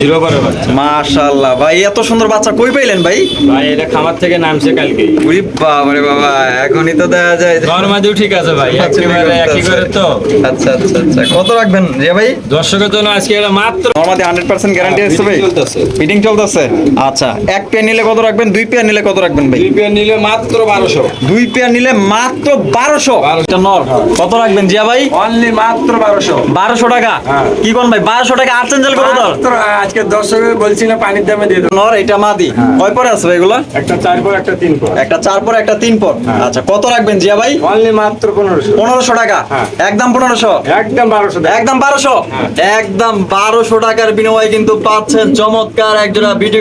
Zero মাশাআল্লাহ। ভাই এত সুন্দর বাচ্চা কই পাইলেন ভাই? ভাই এটা খামার থেকে নামছে কালকে। উরি বাবারে বাবা এখনই তো দেখা যায় নর্মাদিও ঠিক আছে ভাই আচ্ছা, একেবারে একই। করে তো। আচ্ছা আচ্ছা আচ্ছা। কত রাখবেন রিয়া ভাই? দর্শকের জন্য আজকে এটা মাত্র নরমাদি হান্ড্রেড পার্সেন্ট গ্যারান্টি আছে ভাই। চলতেছে। ফিটিং চলতেছে। আচ্ছা এক পেয়ার নিলে কত রাখবেন? দুই পেয়ার নিলে কত রাখবেন ভাই? দুই পেয়ার নিলে মাত্র বারোশো। দুই পেয়ার নিলে মাত্র বারোশো। 1200 নর। কত রাখবেন জিয়া ভাই? অনলি মাত্র বারোশো। বারোশো টাকা। হ্যাঁ। কি কোন ভাই? বারোশো টাকা আর্সেঞ্জেল কত দর মাত্র আজকে দর্শকের বলছি না পানির দামে দিয়ে দেবো। নর এটা মাদি। হ্যাঁ। কয় পরে ভাই এগুলা? একটা চার পর একটা তিন পর। একটা চার পর একটা তিন পর? হ্যাঁ। আচ্ছা কত রাখবেন জিয়া ভাই? অনলি মাত্র পনেরোশো। পনেরোশো টাকা? হ্যাঁ। একদম পনেরোশো? একদম বারোশো একদম বারোশো। একদম বারোশো টাকার বিনিময়ে কিন্তু পাচ্ছেন চমৎকার একজোড়া ভিডিও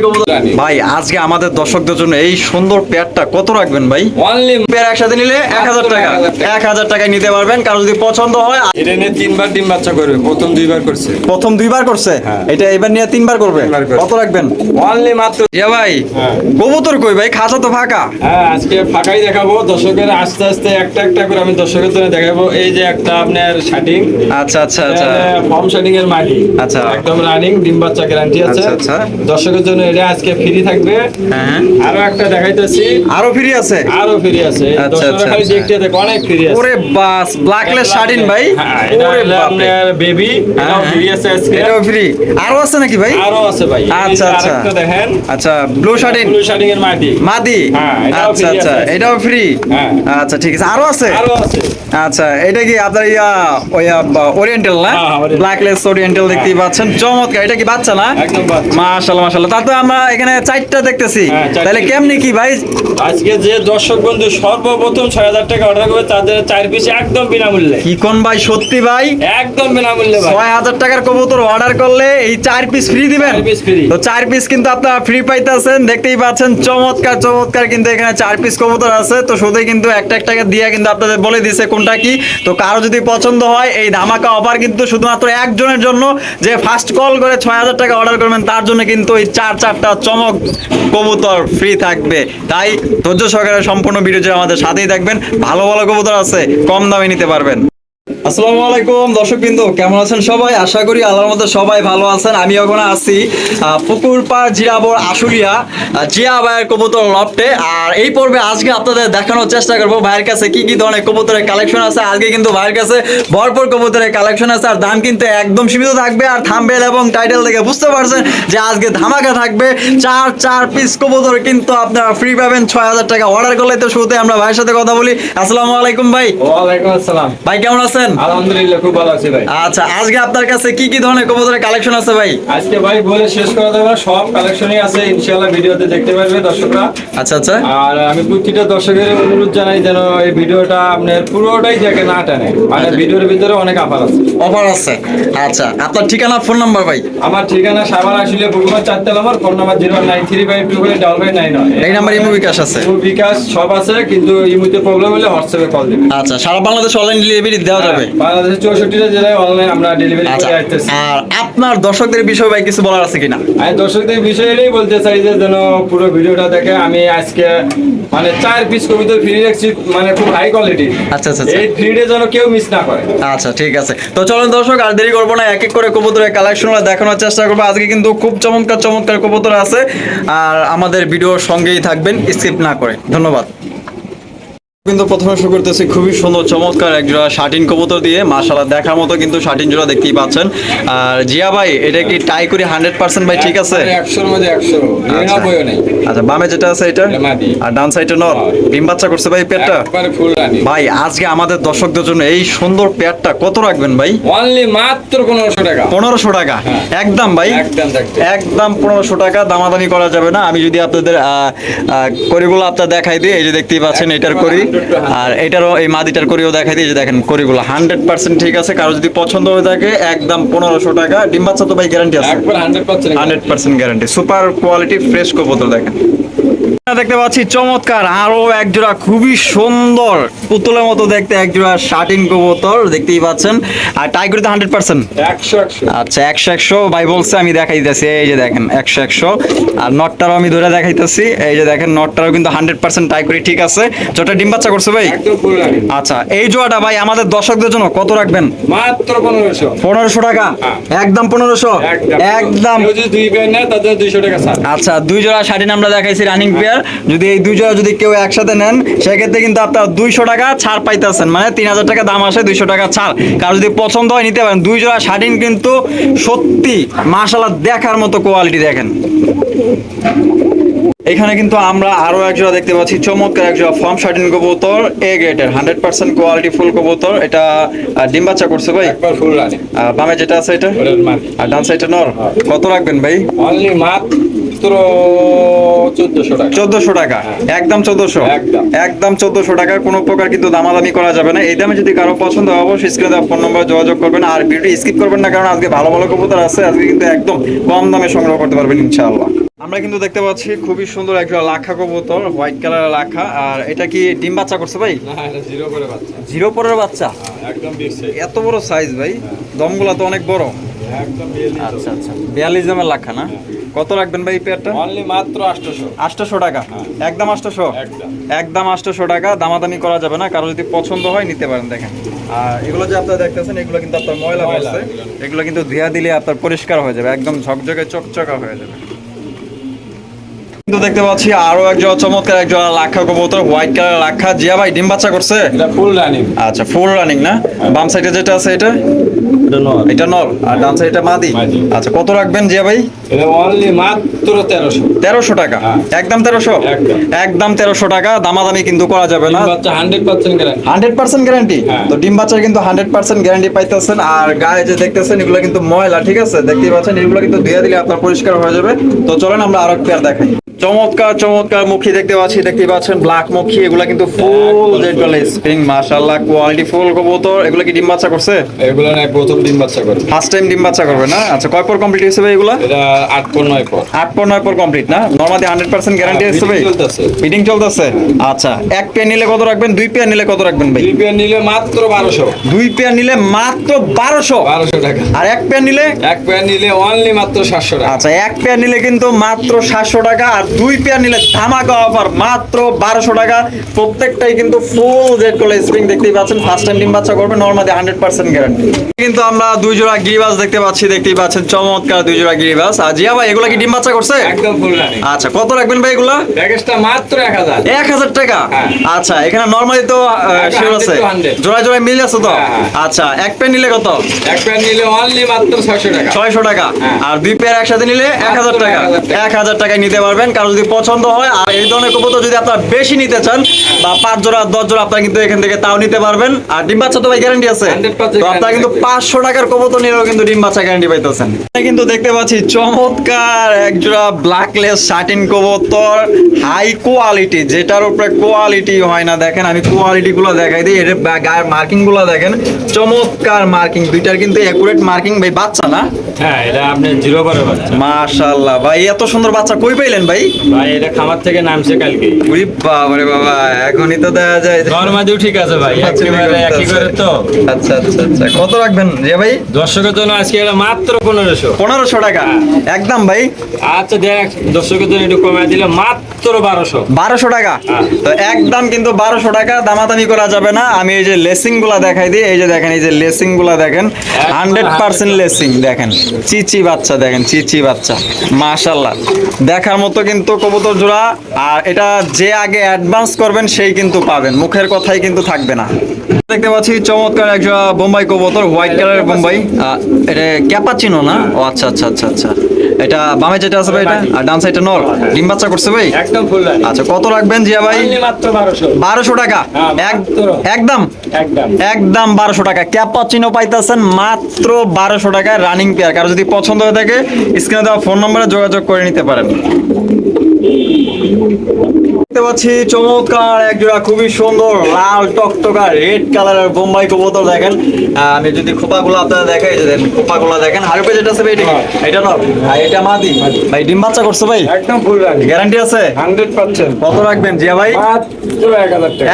ভাই আজকে আমাদের দর্শকদের জন্য এই সুন্দর পেয়ারটা কত রাখবেন ভাই? অনলি পেয়ার একসাথে নিলে এক হাজার টাকা। এক হাজার টাকায় নিতে পারবেন। কারও যদি পছন্দ হয় এটা নিয়ে তিনবার ডিম বাচ্চা করবে প্রথম দুইবার করছে। প্রথম দুইবার করছে। এটা এবার নিয়ে তিনবার করবে? কত রাখবেন? অনলি মাত্র ইয়া ভাই হ্যাঁ। কবুতর কই ভাই? খাঁচা তো ফাঁকা। হ্যাঁ আজকে ফাঁকাই দেখাবো। দর্শকের আস্তে আস্তে একটা একটা করে আমি দর্শকের জন্য দেখাবো। এই যে একটা আপনার শাটিং আচ্ছা আচ্ছা আচ্ছা। ফর্ম শাটিং এর মাটি। আচ্ছা। একদম রানিং ডিম বাচ্চা গ্যারান্টি আছে। আচ্ছা, আচ্ছা। দর্শকের জন্য এটা আজকে ফ্রি থাকবে। হ্যাঁ আরও একটা দেখাইতেছি। আরও ফ্রি আছে? আরও ফ্রি আছে। আচ্ছা, আচ্ছা, খালি আচ্ছা। দেখতে দেখো অনেক ফ্রি আছে। ওরে বাস ব্ল্যাকলেস শার্টিন ভাই। হ্যাঁ ওরে আপনার বেবি এটাও ফ্রি আছে আজকে। এটাও ফ্রি আরও আছে নাকি ভাই? আরও আছে ভাই। আচ্ছা আচ্ছা। দেখেন। আচ্ছা ব্লু শার্টিন ব্লু শাটিং এর মাটি। মাদি হ্যাঁ, আচ্ছা আচ্ছা এটাও ফ্রি হ্যাঁ। আচ্ছা ঠিক আছে। আরও আছে? আরও আছে। আচ্ছা এটা কি আপনার ইয়া ওই ওরিয়েন্টাল না? হ্যাঁ, হ্যাঁ, ব্ল্যাকলেস ওরিয়েন্টাল দেখতেই পাচ্ছেন। চমৎকার। এটা কি বাচ্চা না? একদম বাচ্চা। মাশাআল্লাহ মাশাআল্লাহ। তাতে আমরা এখানে চারটা দেখতেছি। হ্যাঁ, তাহলে কেমনি কি ভাই? আজকে যে দর্শক বন্ধু সর্বপ্রথম ছয় হাজার টাকা অর্ডার করবে তাদের চার পিস একদম বিনামূল্যে। কি কোন ভাই? সত্যি ভাই? একদম বিনামূল্যে ভাই। ছয় হাজার টাকার কবুতর অর্ডার করলে এই চার পিস ফ্রি দিবেন? Piece free। তো চার পিস কিন্তু আপনারা ফ্রি পাইতেছেন। দেখতেই পাচ্ছেন চমৎকার চমৎকার কিন্তু এখানে চার পিস কবুতর আছে। তো শুধু কিন্তু একটা একটা দিয়ে কিন্তু আপনাদের বলে দিছে কোনটা কি। তো কারও যদি পছন্দ হয় এই ধামাকা অফার কিন্তু শুধুমাত্র একজনের জন্য। যে ফার্স্ট কল করে ছয় হাজার টাকা অর্ডার করবেন তার জন্য কিন্তু এই চার চারটা চমক কবুতর ফ্রি থাকবে। তাই ধৈর্য সহকারে সম্পূর্ণ ভিডিও আমাদের সাথেই থাকবেন। ভালো ভালো কবুতর আছে কম দামে নিতে পারবেন। আসসালামু আলাইকুম দর্শক বিন্দু কেমন আছেন সবাই? আশা করি আল্লাহর মধ্যে সবাই ভালো আছেন। আমি এখন আছি আহ, পুকুরপাড় জিরাবর আশুলিয়া জিয়া ভাইয়ের কবুতর লফটে। আর এই পর্বে আজকে আপনাদের দেখানোর চেষ্টা করব ভাইয়ের কাছে কি কি ধরনের কবুতরের কালেকশন আছে। আজকে কিন্তু ভাইয়ের কাছে ভরপুর কবুতরের কালেকশন আছে আর দাম কিন্তু একদম সীমিত থাকবে। আর থাম্বেল এবং টাইটেল থেকে বুঝতে পারছেন যে আজকে ধামাকা থাকবে। চার চার পিস কবুতর কিন্তু আপনারা ফ্রি পাবেন। ছয় হাজার টাকা অর্ডার করলে তো শুরুতে আমরা ভাইয়ের সাথে কথা বলি। আসসালামু আলাইকুম ভাই। ওয়ালাইকুম আসসালাম। ভাই কেমন আছেন? আলহামদুলিল্লাহ খুব ভালো আছি ভাই। আচ্ছা আজকে আপনার কাছে কি কি ধরনের কবুতরের কালেকশন আছে ভাই? আজকে ভাই বলে শেষ করা যাবে সব কালেকশনই আছে ইনশাআল্লাহ ভিডিওতে দেখতে পারবে দর্শকরা। আচ্ছা আচ্ছা। আর আমি প্রতিটা দর্শকের অনুরোধ জানাই যেন এই ভিডিওটা আপনার পুরোটাই দেখে না টানে। মানে ভিডিওর ভিতরে অনেক আফার আছে। অফার আছে। আচ্ছা আপনার ঠিকানা ফোন নাম্বার ভাই? আমার ঠিকানা সাবার আসলে পুকুমার চারটে নম্বর phone number zero nine three five two five double five nine এই নাম্বার ইমো বিকাশ আছে। বিকাশ সব আছে কিন্তু ইমুতে প্রবলেম হলে হোয়াটসঅ্যাপে কল দিবে আচ্ছা সারা বাংলাদেশ অনলাইন ডেলিভারি দেওয়া যাবে। বাংলাদেশের চৌষট্টিটা জেলায় অনলাইন আমরা ডেলিভারি আচ্ছা করে আসতেছি। আর আপনার দর্শকদের বিষয়ে ভাই কিছু বলার আছে কিনা? আমি দর্শকদের বিষয়ে এটাই বলতে চাই যে যেন পুরো ভিডিওটা দেখে আমি আজকে মানে চার পিস কবিতা ফ্রি রাখছি মানে খুব হাই কোয়ালিটি আচ্ছা, আচ্ছা, আচ্ছা। যেন কেউ মিস না করে। আচ্ছা ঠিক আছে। তো চলুন দর্শক আর দেরি করব না এক এক করে কবুতরের কালেকশনগুলো দেখানোর চেষ্টা করব। আজকে কিন্তু খুব চমৎকার চমৎকার কবুতর আছে। আর আমাদের ভিডিওর সঙ্গেই থাকবেন স্কিপ না করে। ধন্যবাদ। কিন্তু প্রথমে শুরু করতেছি খুবই সুন্দর চমৎকার এক জোড়া শার্টিন কবুতর দিয়ে। মাশাআল্লাহ দেখার মতো কিন্তু শার্টিন জোড়া দেখতেই পাচ্ছেন। আর জিয়া ভাই এটা কি টাই করি হান্ড্রেড পার্সেন্ট ভাই ঠিক আছে? আচ্ছা। আচ্ছা বামে যেটা আছে এটা? আর ডান সাইডে নর। ডিম বাচ্চা করছে ভাই পেটটা? ভাই আজকে আমাদের দর্শকদের জন্য এই সুন্দর পেটটা কত রাখবেন ভাই? অনলি মাত্র পনেরোশো টাকা। পনেরোশো টাকা। হ্যাঁ। একদম ভাই। একদম একদম। পনেরোশো টাকা দামাদামি করা যাবে না। আমি যদি আপনাদের করিগুলো আপনার দেখাই দিই এই যে দেখতেই পাচ্ছেন এটার করি আর এটারও এই মাদিটার করিও দেখাই দিয়ে দেখেন করিগুলো হান্ড্রেড পার্সেন্ট ঠিক আছে। কারও যদি পছন্দ হয়ে থাকে একদম পনেরোশো টাকা। ডিম বাচ্চা তো ভাই গ্যারান্টি আছে। Hundred percent hundred percent guarantee super quality fresh কবুতর দেখেন। দেখতে পাচ্ছি চমৎকার আরও এক জোড়া খুবই সুন্দর পুতুলের মতো দেখতে এক জোড়া শার্টিন কবুতর দেখতেই পাচ্ছেন। আর টাইগার তো হান্ড্রেড পার্সেন্ট। আচ্ছা একশো একশো। ভাই বলছে আমি দেখাইতেছি এই যে দেখেন একশো একশো। আর নটটারও আমি ধরে দেখাইতেছি এই যে দেখেন নটটারও কিন্তু হান্ড্রেড পার্সেন্ট টাইগারি ঠিক আছে। জোটা ডিম বাচ্চা করছে ভাই? আচ্ছা এই জোয়াটা ভাই আমাদের দর্শকদের জন্য কত রাখবেন? মাত্র পনেরোশো। পনেরোশো টাকা? হ্যাঁ। একদম পনেরোশো? একদম। দুই পেয়ার নেয় তাদের দুইশো টাকা আচ্ছা দুই জোড়া শাড়িন আমরা দেখাইছি রানিং পেয়ার যদি এই দুই জোড়া যদি কেউ একসাথে নেন সেক্ষেত্রে কিন্তু আপনার দুইশো টাকা ছাড় পাইতেছেন। মানে তিন হাজার টাকা দাম আসে দুইশো টাকা ছাড়। কারও যদি পছন্দ হয় নিতে পারেন। দুই জোড়া শাড়িন কিন্তু সত্যি মাশাল্লাহ দেখার মতো কোয়ালিটি দেখেন। এখানে কিন্তু আমরা আরও এক জোড়া দেখতে পাচ্ছি। চমৎকার এক জোড়া ফর্ম শার্টিন কবুতর এ গ্রেটের হান্ড্রেড পার্সেন্ট কোয়ালিটি ফুল কবুতর। এটা ডিম বাচ্চা করছে ভাই? Full running. বামে যেটা আছে এটা? আর ডান সাইডটা নর? কত রাখবেন ভাই? অনলি মাত্র চোদ্দশো টাকা। চোদ্দশো টাকা। একদম চোদ্দশো। একদম। চোদ্দশো টাকা কোনো প্রকার কিন্তু দামাদামি করা যাবে না। এই দামে যদি কারও পছন্দ হয় অবশ্যই স্ক্রিনে দেওয়া ফোন নম্বরে যোগাযোগ করবেন। আর ভিডিও স্কিপ করবেন না কারণ আজকে ভালো ভালো কবুতর আছে। আজকে কিন্তু একদম কম দামে সংগ্রহ করতে পারবেন ইনশাআল্লাহ। আমরা কিন্তু দেখতে পাচ্ছি খুবই সুন্দর একটা লাখা কবুতর হোয়াইট কালারের লাখা। আর এটা কি ডিম বাচ্চা করছে ভাই? জিরো করে বাচ্চা। জিরো পরের বাচ্চা? একদম এত বড় সাইজ ভাই। দমগুলা তো অনেক বড়। আচ্ছা আচ্ছা। বিয়াল্লিশ দামের লাখা না? কত রাখবেন ভাই পেয়ারটা? অনলি মাত্র আটশোশো। আটশোশো টাকা? একদম আটশোশো? একদম। একদম আটশোশো টাকা দামাদামি করা যাবে না। কারও যদি পছন্দ হয় নিতে পারেন দেখেন। আর এগুলো যে আপনারা দেখতেছেন এগুলো কিন্তু আপনার ময়লা পড়ছে এগুলো। কিন্তু ধুয়া দিলে আপনার পরিষ্কার হয়ে যাবে একদম ঝকঝকে চকচকা হয়ে যাবে। কিন্তু দেখতে পাচ্ছি আরও একজন চমৎকার একজন লাক্ষা কবুতর হোয়াইট কালার লাক্ষা জিয়া ভাই ডিম বাচ্চা করছে? এটা ফুল রানিং আচ্ছা ফুল রানিং না? বাম সাইডে যেটা আছে এটা? এটা নর আর ডান সাইডটা মাদি। মাদি। আচ্ছা কত রাখবেন জিয়া ভাই? এটা অনলি মাত্র তেরোশো। তেরোশো টাকা। একদম টাকা। দামাদামি কিন্তু করা যাবে না। বাচ্চা গ্যারান্টি গ্যারান্টি হ্যাঁ। তো ডিম বাচ্চার কিন্তু হান্ড্রেড পার্সেন্ট গ্যারান্টি পাইতেছেন। আর গায়ে যে দেখতেছেন এগুলো কিন্তু ময়লা ঠিক আছে? দেখতেই পাচ্ছেন এগুলো কিন্তু ধুয়ে দিলে আপনার পরিষ্কার হয়ে যাবে। তো চলেন আমরা আরও পেয়ার দেখাই। চমৎকার চমৎকার মুখী দেখতে পাচ্ছি দেখতেই পাচ্ছেন ব্ল্যাক মুখী এগুলো কিন্তু ফুল জেড বলে স্প্রিং মাশাআল্লাহ কোয়ালিটি ফুল কবুতর। এগুলো কি ডিম বাচ্চা করছে? এগুলো না প্রথম দিন বাচ্চা করে ফার্স্ট টাইম ডিম বাচ্চা করবে না? আচ্ছা কয় পর কমপ্লিট হয়েছে ভাই এগুলো? এটা আট পর নয় পর। আট পর নয় পর কমপ্লিট না? নর্মালি হান্ড্রেড পার্সেন্ট গ্যারান্টি আসছে ভাই। ফিটিং চলতেছে? আচ্ছা এক পেয়ার নিলে কত রাখবেন? দুই পেয়ার নিলে কত রাখবেন ভাই? দুই পেয়ার নিলে মাত্র বারোশো। দুই পেয়ার নিলে মাত্র বারোশো? বারোশো টাকা। আর এক পেয়ার নিলে? এক পেয়ার নিলে অনলি মাত্র সাতশো টাকা। আচ্ছা এক পেয়ার নিলে কিন্তু মাত্র সাতশো টাকা আর দুই পেয়ার নিলে ধামাকা অফার মাত্র বারোশো টাকা। প্রত্যেকটাই কিন্তু ফুল জেড কোলে স্প্রিং দেখতেই পাচ্ছেন। ফার্স্ট টাইম ডিম বাচ্চা করবে নর্মালি হান্ড্রেড পার্সেন্ট গ্যারান্টি কিন্তু আমরা দুই জোড়া গিরিবাস দেখতে পাচ্ছি দেখতেই পাচ্ছেন চমৎকার দুই জোড়া গিরিবাস আর জিয়া ভাই এগুলো কি ডিম বাচ্চা করছে? একদম ফুল আচ্ছা কত রাখবেন ভাই এগুলা? প্যাকেজটা মাত্র এক হাজার। এক হাজার টাকা? হ্যাঁ। আচ্ছা এখানে নর্মালি তো শিওর আছে। 100 to 100 জোড়ায় জোড়ায় মিল আছে তো? হ্যাঁ, হ্যাঁ। আচ্ছা এক পেয়ার নিলে কত? এক পেয়ার নিলে অনলি মাত্র ছয়শো টাকা। ছয়শো টাকা। আর দুই পেয়ার একসাথে নিলে এক হাজার মাত্র টাকা। 1000 টাকা। এক হাজার টাকায় নিতে পারবেন। কারও যদি পছন্দ হয় আর এই ধরনের কবুতর যদি আপনারা বেশি নিতে চান বা পাঁচ জোড়া দশ জোড়া আপনারা কিন্তু এখান থেকে তাও নিতে পারবেন। আর ডিম বাচ্চা তো ভাই গ্যারান্টি আছে। 100% তো আপনারা কিন্তু পাঁচশো টাকার কবুতর নিলেও কিন্তু ডিম বাচ্চা গ্যারান্টি পাইতেছেন। কিন্তু দেখতে পাচ্ছি চমৎকার এক জোড়া ব্ল্যাকলেস শার্টিন কবুতর হাই কোয়ালিটি যেটার উপরে কোয়ালিটি হয় না। দেখেন আমি কোয়ালিটি গুলো দেখাই দিই এর গায়ের মার্কিংগুলো দেখেন। চমৎকার মার্কিং দুইটার কিন্তু একুরেট মার্কিং ভাই বাচ্চা না? হ্যাঁ এটা আপনি জিরো করে বাচ্চা। মাশাআল্লাহ ভাই এত সুন্দর বাচ্চা কই পাইলেন ভাই? ভাই এটা খামার থেকে নামছে কালকে। উরি বাবারে বাবা এখনই তো দেখা যায়। ঠিক আছে ভাই একেবারে একই করে তো। আচ্ছা আচ্ছা আচ্ছা। কত রাখবেন রে ভাই? দর্শকের জন্য আজকে এটা মাত্র পনেরোশো। পনেরোশো টাকা? একদম ভাই? আচ্ছা দেখ দর্শকের জন্য একটু কমায় দিলে মাত্র বারোশো। বারোশো টাকা? হ্যাঁ। তো একদম কিন্তু বারোশো টাকা দামাদামি করা যাবে না। আমি এই যে লেসিংগুলা দেখাই দিই এই যে দেখেন এই যে লেসিংগুলা দেখেন হান্ড্রেড পার্সেন্ট লেসিং দেখেন চিচি বাচ্চা দেখেন চিচি বাচ্চা মাশাল্লাহ দেখার মতো কিন্তু কবুতর জোড়া, আর এটা যে আগে অ্যাডভান্স করবেন সেই কিন্তু পাবেন। মুখের কথাই কিন্তু থাকবে না। দেখতে পাচ্ছি চমৎকার একটা বোম্বাই কবুতর হোয়াইট কালারের বোম্বাই। এটা ক্যাপাচিনো না? ও আচ্ছা আচ্ছা আচ্ছা আচ্ছা। এটা বামে যেটা আছে ভাই এটা আর ডান সাইডটা নর। ডিম বাচ্চা করছে ভাই? একদম ফুল রানি আচ্ছা কত রাখবেন জিয়া ভাই? মাত্র 1200 1200 টাকা। হ্যাঁ। একদম? একদম। একদম বারোশো টাকা। ক্যাপাচিনো পাইতাছেন মাত্র 1200 টাকা রানিং পেয়ার কারও যদি পছন্দ হয়ে থাকে স্ক্রিনে দেওয়া ফোন নম্বরে যোগাযোগ করে নিতে পারেন। দেখতে পাচ্ছি চমৎকার এক জোড়া খুবই সুন্দর লাল টকটকা রেড কালারের বোম্বাই কবুতর দেখেন। আমি যদি খোপাগুলো আপনারা দেখাই যে দেখেন খোপাগুলো দেখেন। আর উপরে যেটা আছে ভাই এটা কি? এটা না ভাই এটা মাদি। ভাই ডিম বাচ্চা করছে ভাই? একদম ফুল রানি গ্যারান্টি আছে? Hundred percent. কত রাখবেন জিয়া ভাই? মাত্র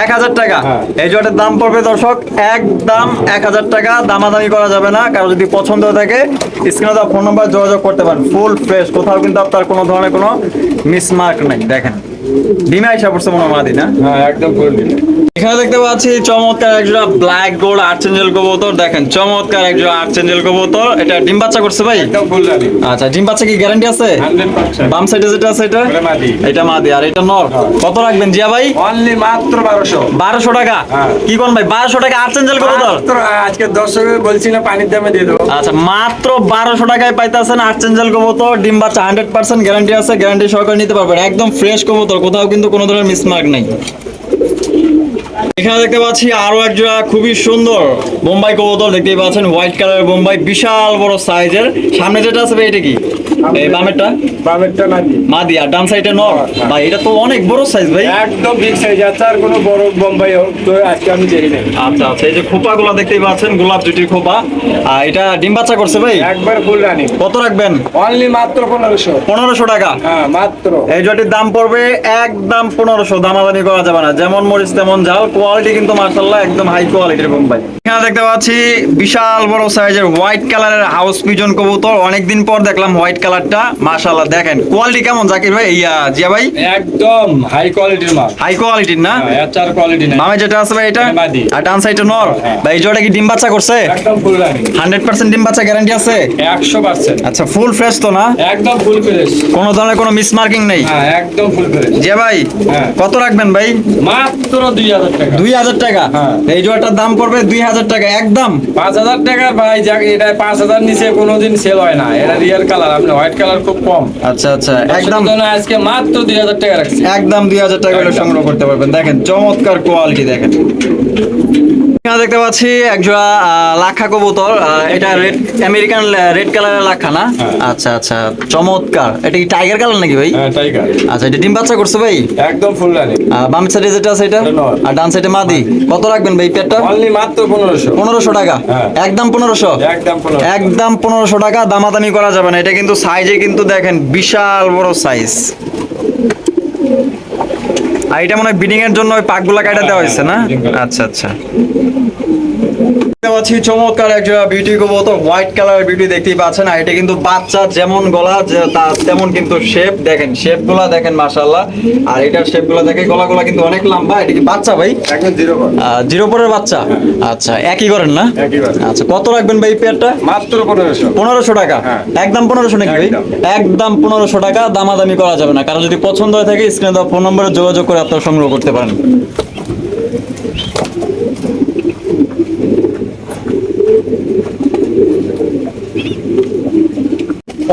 এক হাজার টাকা। হ্যাঁ। এই জোয়াটের দাম পড়বে দর্শক একদম এক হাজার টাকা। দামাদামি করা যাবে না। কারও যদি পছন্দ হয়ে থাকে স্ক্রিনে দেওয়া ফোন নাম্বার যোগাযোগ করতে পারেন। ফুল ফ্রেশ কোথাও কিন্তু আপনার কোনো ধরনের কোনো মিসমার্ক নাই। দেখেন। ডিমে আইসা পড়ছে মনে হয় না? হ্যাঁ একদম ফুল এখানে দেখতে পাচ্ছি চমৎকার একজোড়া ব্ল্যাক গোল্ড আর্চেঞ্জেল কবুতর। দেখেন চমৎকার একজোড়া আর্চেঞ্জেল কবুতর। এটা ডিম বাচ্চা করছে ভাই? আচ্ছা ডিম বাচ্চা কি গ্যারান্টি আছে? বাম সাইডে যেটা আছে এটা? এটা মাদি। আর এটা নর। হ্যাঁ। কত রাখবেন জিয়া ভাই? অনলি মাত্র বারোশো। বারোশো টাকা? হ্যাঁ। কি কোন ভাই বারোশো টাকা আর্চেঞ্জেল কবুতর? আজকে দর্শকের বলছি না পানির দামে দিয়ে দেবো। আচ্ছা মাত্র বারোশো টাকায় পাইতেছেন আর্চেঞ্জেল কবুতর। ডিম বাচ্চা হান্ড্রেড পার্সেন্ট গ্যারান্টি আছে গ্যারান্টি সহকারে নিতে পারবেন। একদম ফ্রেশ কবুতর কোথাও কিন্তু কোনো ধরনের মিসমার্ক নেই। এখানে দেখতে পাচ্ছি আরও এক খুবই সুন্দর বোম্বাই কবুতর, দেখতেই পাচ্ছেন হোয়াইট কালারের বোম্বাই, বিশাল বড় সাইজের সামনে যেটা আছে এটা কি? এই বামেরটা? বামেরটা নাকি মাদি আর ডান সাইডে নর। ভাই এটা তো অনেক বড় সাইজ ভাই। একদম বিগ সাইজ আছে আর কোনো বড় বোম্বাই তো আজকে আমি নাই। আচ্ছা আচ্ছা এই যে খোপাগুলো দেখতেই পাচ্ছেন গোলাপ জুটির খোপা। আর এটা ডিম বাচ্চা করছে ভাই? একবার ফুল রানি। কত রাখবেন? অনলি মাত্র পনেরোশো। পনেরোশো টাকা। হ্যাঁ মাত্র। এই জটির দাম পড়বে একদম পনেরোশো। দামাদানি করা যাবে না। যেমন মরিচ তেমন ঝাল। কোয়ালিটি কিন্তু মার্শাল্লাহ একদম হাই কোয়ালিটির বোম্বাই। এখানে দেখতে পাচ্ছি বিশাল বড় সাইজের হোয়াইট কালারের হাউস পিজন কবুতর। অনেকদিন পর দেখলাম হোয়াইট কালারটা মার্শাল্লাহ দেখেন। কোয়ালিটি কেমন জাকির ভাই? ইয়া জিয়া ভাই? একদম হাই কোয়ালিটির মাল। হাই কোয়ালিটির না? হ্যাঁ, এর চার কোয়ালিটি নাই। মামে যেটা আছে ভাই এটা? এটা আর ডান সাইডে নর? হ্যাঁ। ভাই জোড়া কি ডিম বাচ্চা করছে? একদম ফুল রানি হান্ড্রেড পার্সেন্ট ডিম বাচ্চা গ্যারান্টি আছে? একশো পার্সেন্ট। আচ্ছা ফুল ফ্রেশ তো না? একদম ফুল ফ্রেশ কোনো ধরনের কোনো মিসমার্কিং নেই? হ্যাঁ একদম ফুল ফ্রেশ জিয়া ভাই হ্যাঁ। কত রাখবেন ভাই? মাত্র দুই হাজার টাকা। দুই হাজার টাকা? হ্যাঁ। এই জোড়াটার দাম পড়বে দুই হাজার টাকা একদম। পাঁচ হাজার টাকার ভাই এটা পাঁচ হাজার নিচে কোনোদিন সেল হয় না। এটা রিয়েল কালার আপনি হোয়াইট কালার খুব কম। আচ্ছা আচ্ছা একদম আজকে মাত্র দুই হাজার টাকা রাখছি। একদম দুই হাজার টাকা হলে সংগ্রহ করতে পারবেন। দেখেন চমৎকার কোয়ালিটি দেখেন। এখানে দেখতে পাচ্ছি একজোড়া লাক্ষা কবুতর। এটা রেড আমেরিকান রেড কালারের লাক্ষা না? হ্যাঁ। আচ্ছা আচ্ছা চমৎকার। এটা কি টাইগার কালার নাকি ভাই? হ্যাঁ টাইগার আচ্ছা এটা ডিম বাচ্চা করছে ভাই? একদম ফুল রানি বাম সাইডে যেটা আছে এটা? আর ডান সাইডে মাদি। কত রাখবেন ভাই পেটটা অনলি মাত্র পনেরোশো। পনেরোশো টাকা। হ্যাঁ। একদম পনেরোশো? একদম পনেরো একদম পনেরোশো টাকা দামাদামি করা যাবে না। এটা কিন্তু সাইজে কিন্তু দেখেন বিশাল বড় সাইজ আর এটা মনে হয় বিডিং এর জন্য ওই পাকগুলা কাটা দেওয়া হয়েছে না? আচ্ছা আচ্ছা। দেখতে পাচ্ছি চমৎকার একটা বিউটি হোয়াইট কালারের বিউটি দেখতেই পাচ্ছেন। আর এটা কিন্তু বাচ্চা যেমন গলা তার তেমন কিন্তু শেপ দেখেন শেপগুলা দেখেন মাশাল্লাহ আর এটার শেপগুলা দেখে গলা গুলা কিন্তু অনেক লম্বা। এটা কি বাচ্চা ভাই? একদম জিরো পরের। বাচ্চা? আচ্ছা একই করেন না? আচ্ছা কত রাখবেন ভাই পেয়ারটা মাত্র পনেরোশো। পনেরোশো টাকা? হ্যাঁ। একদম পনেরোশো নাকি ভাই? একদম। একদম পনেরোশো টাকা দামাদামি করা যাবে না। কারণ যদি পছন্দ হয়ে থাকে স্ক্রিনে দেওয়া ফোন নম্বরে যোগাযোগ করে আপনারা সংগ্রহ করতে পারেন।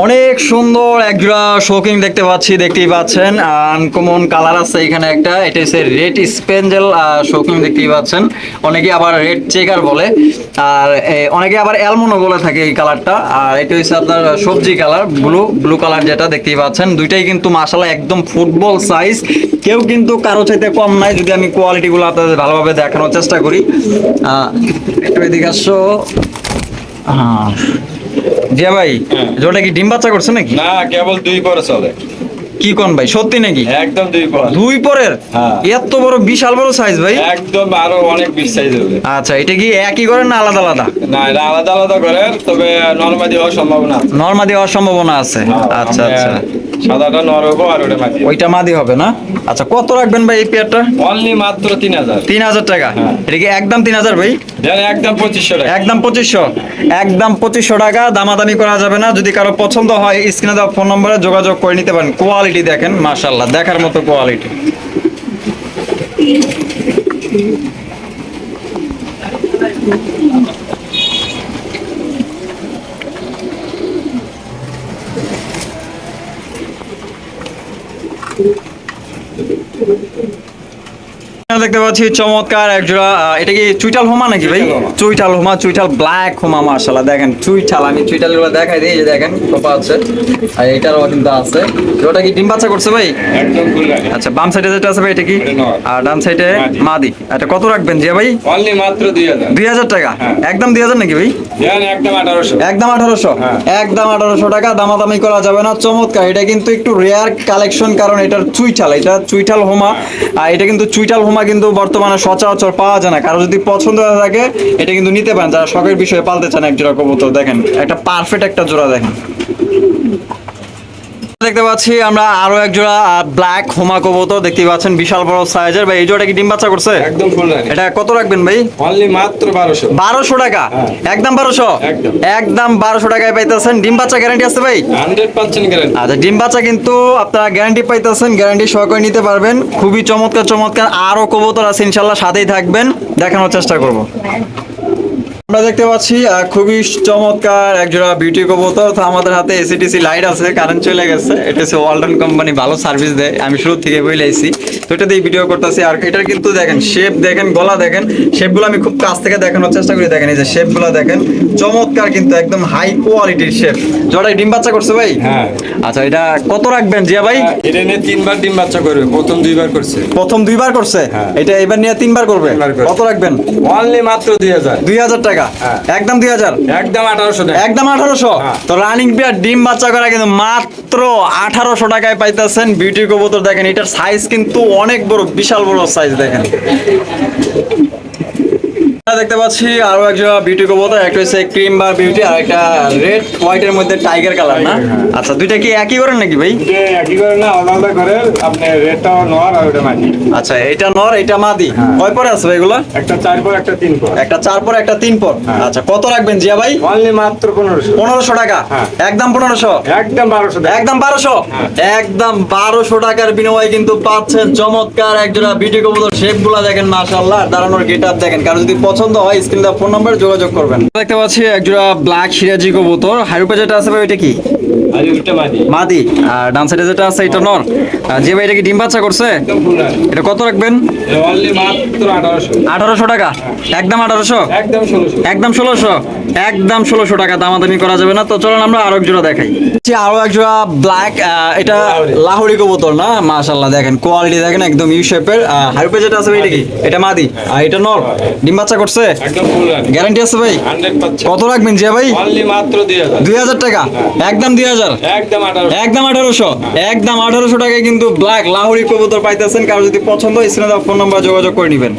অনেক সুন্দর একজোড়া শোকিং দেখতে পাচ্ছি, দেখতেই পাচ্ছেন। আনকমন কালার আছে এখানে একটা, এটা হচ্ছে রেড স্পেঞ্জেল শোকিং দেখতেই পাচ্ছেন। অনেকে আবার রেড চেকার বলে, আর অনেকে আবার অ্যালমোনো বলে থাকে এই কালারটা। আর এটা হচ্ছে আপনার সবজি কালার, ব্লু ব্লু কালার যেটা দেখতেই পাচ্ছেন। দুইটাই কিন্তু মাসালা একদম ফুটবল সাইজ কেউ কিন্তু কারও চাইতে কম নাই, যদি আমি কোয়ালিটিগুলো আপনাদের ভালোভাবে দেখানোর চেষ্টা করি। একটু এদিকে আসো। হ্যাঁ জিয়া ভাই হ্যাঁ। জোটা কি ডিম বাচ্চা করছে নাকি? না কেবল দুই পরে চলে। কি কোন ভাই সত্যি নাকি? একদম দুই পর। দুই পরের? হ্যাঁ। এত বড় বিশাল বড় সাইজ ভাই। একদম আরও অনেক বিশ সাইজ হবে। আচ্ছা এটা কি একই করেন না আলাদা আলাদা? না এটা আলাদা আলাদা করে তবে নর্মাদি হওয়ার সম্ভাবনা আছে। নর্মাদি হওয়ার সম্ভাবনা আছে। আচ্ছা আচ্ছা। সাদাটা নর হব আর ওটা মাটি ওইটা মাদি হবে না? আচ্ছা কত রাখবেন ভাই এই পেয়ারটা? অনলি মাত্র তিন হাজার। তিন হাজার টাকা? হ্যাঁ। এটা কি একদম তিন হাজার ভাই? একদম পঁচিশশো টাকা। একদম পঁচিশশো। একদম পঁচিশশো টাকা দামাদামি করা যাবে না। যদি কারও পছন্দ হয় স্ক্রিনে দেওয়া ফোন নম্বরে যোগাযোগ করে নিতে পারেন। কোয়ালিটি দেখেন মাশাল্লাহ দেখার মতো কোয়ালিটি। দেখতে পাচ্ছি চমৎকার এক জোড়া আহ, এটা কি চুইটাল হোমা নাকি ভাই? চুইটাল হোমা। চুইটাল ব্ল্যাক হোমা মার্শাল্লাহ দেখেন চুইটাল আমি চুইটালগুলো দেখাই দিই যে দেখেন কোপা আছে। আর এটারও কিন্তু আছে। ওটা কি ডিম বাচ্চা করছে ভাই? একদম ফুল আচ্ছা বাম সাইডে যেটা আছে ভাই এটা কি? আর ডান সাইডে মাদি। এটা কত রাখবেন জিয়া ভাই? অনলি মাত্র দুই হাজার। দুই হাজার টাকা? হ্যাঁ। একদম দুই হাজার নাকি ভাই? একদম আঠারোশো। একদম আঠারোশো? হ্যাঁ। একদম আঠারোশো টাকা দামাদামি করা যাবে না। চমৎকার এটা কিন্তু একটু রেয়ার কালেকশন কারণ এটার চুইঠাল এটা চুইঠাল হোমা। আর এটা কিন্তু চুইটাল হোমা কিন্তু বর্তমানে সচরাচর পাওয়া যায় না। কারও যদি পছন্দ হয়ে থাকে, এটা কিন্তু নিতে পারেন। যারা শখের বিষয়ে পালতে চান, এক জোড়া কবুতর, দেখেন, একটা পারফেক্ট একটা জোড়া, দেখেন। দেখতে পাচ্ছি আমরা আরও এক জোড়া ব্ল্যাক হোমা কবুতর দেখতে পাচ্ছেন বিশাল বড় সাইজের ভাই এই জোড়া কি ডিম বাচ্চা করছে? একদম ফুল রানি এটা কত রাখবেন ভাই? অনলি মাত্র বারোশো। বারোশো টাকা? হ্যাঁ। একদম বারোশো? একদম। একদম বারোশো টাকায় পাইতেছেন। ডিম বাচ্চা গ্যারান্টি আছে ভাই? হান্ড্রেড পার্সেন্ট গ্যারান্টি আচ্ছা ডিম বাচ্চা কিন্তু আপনারা গ্যারান্টি পাইতেছেন গ্যারান্টি সহকারে নিতে পারবেন। খুবই চমৎকার চমৎকার আরও কবুতর আছে ইনশাল্লাহ সাথেই থাকবেন। দেখানোর চেষ্টা করব। আমরা দেখতে পাচ্ছি খুবই চমৎকার একজোড়া বিউটি কবুতর। তো আমাদের হাতে এসিটিসি লাইট আছে কারেন্ট চলে গেছে। এটা হচ্ছে ওয়ালটন কোম্পানি ভালো সার্ভিস দেয়। আমি শুরু থেকে বলে আইছি। তো এটা দিয়ে ভিডিও করতেছি। আর এটার কিন্তু দেখেন শেপ দেখেন গলা দেখেন শেপগুলো আমি খুব কাছ থেকে দেখানোর চেষ্টা করি। দেখেন এই যে শেপগুলো দেখেন চমৎকার কিন্তু একদম হাই কোয়ালিটির শেপ জোড়ায় ডিম বাচ্চা করছে ভাই? হ্যাঁ। আচ্ছা এটা কত রাখবেন জিয়া ভাই? এটা নিয়ে তিনবার ডিম বাচ্চা করবে প্রথম দুইবার করছে। প্রথম দুইবার করছে? হ্যাঁ। এটা এবার নিয়ে তিনবার করবে? তিনবার করবে। কত রাখবেন? অনলি মাত্র দুই হাজার। দুই হাজার টাকা। হ্যাঁ। একদম দুই হাজার। একদম আঠারোশো একদম আঠারোশো। হ্যাঁ। তো রানিং পেয়ার ডিম বাচ্চা করা কিন্তু মাত্র আঠারোশো টাকায় পাইতেছেন। বিউটি কবুতর দেখেন এটার সাইজ কিন্তু অনেক বড় বিশাল বড় সাইজ দেখেন। দেখতে পাচ্ছি আরও একজোড়া বিউটি কবুতর একটা হচ্ছে ক্রিম বা বিউটি আর একটা রেড হোয়াইটের মধ্যে টাইগার কালার না? হ্যাঁ। আচ্ছা দুইটা কি একই করেন নাকি ভাই? একই করে না আলাদা করে আপনি রেটটাও নোয়ার আর ওটা মাটি। আচ্ছা এটা নর এটা মাদি। হ্যাঁ। কয় পরে আছে এগুলা? একটা চার পর একটা তিন পর। একটা চার পর একটা তিন পর। হ্যাঁ। আচ্ছা কত রাখবেন জিয়া ভাই? অনলি মাত্র পনেরোশো। পনেরোশো টাকা? হ্যাঁ। একদম পনেরোশো? একদম বারোশো টাকা। একদম বারোশো? হ্যাঁ। একদম বারোশো টাকার বিনিময়ে কিন্তু পাচ্ছেন চমৎকার একজোড়া বিউটি কবুতর। শেপগুলা দেখেন মাশাল্লাহ দাঁড়ানোর গেট আপ দেখেন। কারণ যদি পছন্দ হয় স্ক্রিন ফোন নাম্বার যোগাযোগ করবেন। দেখতে পাচ্ছি একজোড়া ব্ল্যাক সিরাজি কবুতর। হাইরুপে যেটা আছে ভাই ওইটা কি? মাদি। আর ডান সাইডে যেটা আছে এটা নর। যে ভাই এটা কি ডিম বাচ্চা করছে? এটা কত রাখবেন? আঠারোশো। টাকা? একদম আঠারোশো? একদম ষোলোশো। একদম ষোলোশো? টাকা দামাদামি করা যাবে না। তো চলুন আমরা আরও এক জোড়া দেখাই আরও এক জোড়া ব্ল্যাক এটা লাহোরি। কবুতর না? মাশাল্লাহ দেখেন কোয়ালিটি দেখেন একদম ইউ শেপের হাইপে যেটা আছে ভাই এটা কি? এটা মাদি। আর এটা নর। ডিম বাচ্চা করছে? গ্যারান্টি আছে ভাই? কত রাখবেন জিয়া ভাই? দুই হাজার। টাকা? একদম দুই হাজার? একদম আঠারোশো। একদম আঠারোশো? টাকায় কিন্তু ব্ল্যাক লাহোরি কবুতর পাইতেছেন। কারও যদি পছন্দ হয় ফোন নাম্বার যোগাযোগ করে নেবেন।